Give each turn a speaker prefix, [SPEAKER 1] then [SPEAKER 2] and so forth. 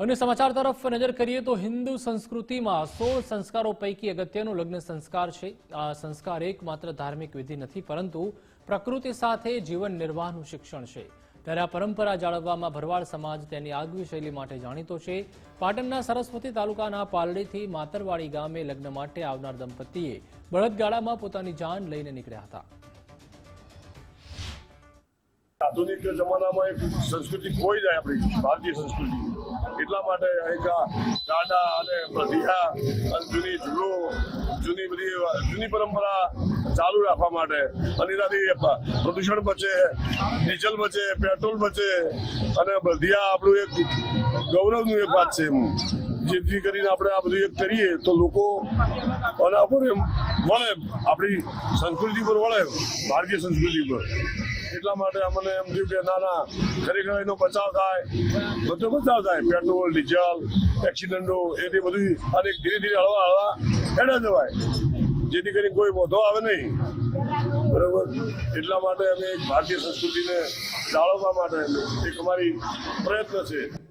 [SPEAKER 1] અને સમાચાર તરફ નજર કરીએ તો હિન્દુ સંસ્કૃતિમાં સોળ સંસ્કારો પૈકી અગત્યનો લગ્ન સંસ્કાર છે. આ સંસ્કાર એકમાત્ર ધાર્મિક વિધિ નથી, પરંતુ પ્રકૃતિ સાથે જીવન નિર્વાહનું શિક્ષણ છે. ત્યારે આ પરંપરા જાળવવામાં ભરવાડ સમાજ તેની આગવી શૈલી માટે જાણીતો છે. પાટણના સરસ્વતી તાલુકાના પાલડીથી માતરવાડી ગામે લગ્ન માટે આવનાર દંપતીએ બળદગાડામાં પોતાની જાન લઈને નીકળ્યા હતા.
[SPEAKER 2] આધુનિક જમાનામાં એક સંસ્કૃતિ ખોઈ જાય આપણી, ભારતીય સંસ્કૃતિ. એટલા માટે અહીંયા ગાડા અને પ્રતિહા અને જૂની જૂનો, જૂની બધી જૂની પરંપરા ચાલુ રાખવા માટે. અને એનાથી પ્રદૂષણ બચે, ડીઝલ બચે, પેટ્રોલ બચે, અને બધિયા આપણું એક ગૌરવનું એક વાત છે એમ. જેથી કરીને આપણે આ બધું એક કરીએ તો લોકો અને એમ વળે આપણી સંસ્કૃતિ પર વળે ભારતીય સંસ્કૃતિ પર એટલા માટે અમને એમ થયું કે ના ના, ખરેખર એનો બચાવ થાય. બધો બચાવ થાય. પેટ્રોલ, ડીઝલ, એક્સિડન્ટો એથી બધું અને ધીરે ધીરે હળવા હળવા હેડા જવાય. જેથી કરી કોઈ વધો આવે નહીં. બરોબર? એટલા માટે અમે ભારતીય સંસ્કૃતિને જાળવવા માટે એક અમારી પ્રયત્ન છે.